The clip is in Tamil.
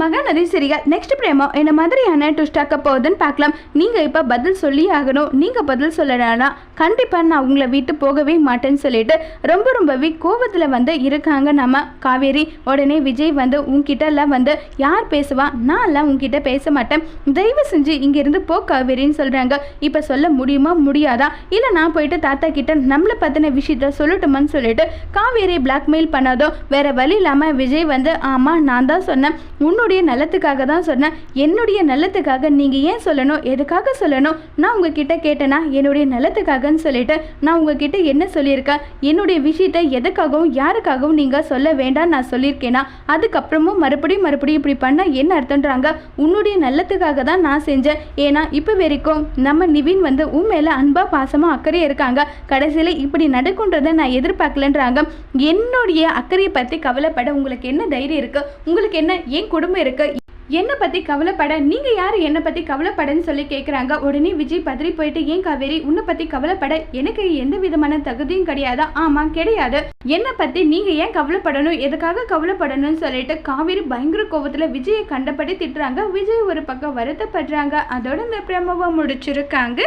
மகாநதி சரிகள் நெக்ஸ்ட் பிரேமோ என்ன மாதிரியான ட்விஸ்டாக்க போகுதுன்னு பார்க்கலாம். நீங்கள் இப்போ பதில் சொல்லி ஆகணும். நீங்கள் பதில் சொல்லலைன்னா கண்டிப்பாக நான் உங்களை விட்டு போகவே மாட்டேன்னு சொல்லிட்டு ரொம்ப ரொம்பவே கோவத்தில் வந்து இருக்காங்க நம்ம காவேரி. உடனே விஜய் வந்து உன்கிட்ட எல்லாம் வந்து யார் பேசுவா? நான் எல்லாம் பேச மாட்டேன். தயவு செஞ்சு இங்கேருந்து போ காவேரின்னு சொல்கிறாங்க இப்போ சொல்ல முடியுமா? முடியாதா? இல்லை நான் போயிட்டு தாத்தா கிட்ட நம்மளை பற்றின விஷயத்த சொல்லட்டுமான்னு சொல்லிட்டு காவேரி பிளாக்மெயில் பண்ணாதோ வேற வழி இல்லாமல் விஜய் வந்து ஆமாம் நான் தான் சொன்னேன். உன்னுடைய நல்லத்துக்காக தான் சொன்னேன். என்னுடைய நல்லத்துக்காக நீங்கள் ஏன் சொல்லணும்? எதுக்காக சொல்லணும்? நான் உங்ககிட்ட கேட்டேன்னா என்னுடைய நல்லத்துக்காகன்னு சொல்லிட்டு நான் உங்ககிட்ட என்ன சொல்லியிருக்கேன் என்னுடைய விஷயத்தை எதுக்காகவும் யாருக்காகவும் நீங்கள் சொல்ல வேண்டாம் நான் சொல்லியிருக்கேன்னா அதுக்கப்புறமும் மறுபடியும் மறுபடியும் இப்படி பண்ணால் என்ன அர்த்தன்றாங்க உன்னுடைய நல்லத்துக்காக தான் நான் செஞ்சேன். ஏன்னா இப்போ வரைக்கும் நம்ம நிவின் வந்து உன் மேலே அன்பாக பாசமாக அக்கறையாக இருக்காங்க. கடைசியில் இப்படி நடக்குன்றதை நான் எதிர்பார்க்கலன்றாங்க. என்னுடைய அக்கறையை பற்றி கவலைப்பட உங்களுக்கு என்ன தைரியம் இருக்குது உங்களுக்கு என்ன ஏன் குடும்பம் இருக்குது என்னை பற்றி கவலைப்பட நீங்கள் யார்? என்னை பற்றி கவலைப்படன்னு சொல்லி கேட்குறாங்க உடனே விஜய் பதறி போயிட்டு ஏன் காவேரி உன்னை பற்றி கவலைப்பட? எனக்கு எந்த விதமான தகுதியும் கிடையாதா. ஆமாம் கிடையாது. என்னை பற்றி நீங்கள் ஏன் கவலைப்படணும்? எதுக்காக கவலைப்படணும்னு சொல்லிட்டு காவேரி பயங்கர கோவத்தில் விஜயை கண்டபடி திட்டுறாங்க. விஜய் ஒரு பக்கம் வருத்தப்படுறாங்க. அதோட இந்த பிரமவை முடிச்சிருக்காங்க.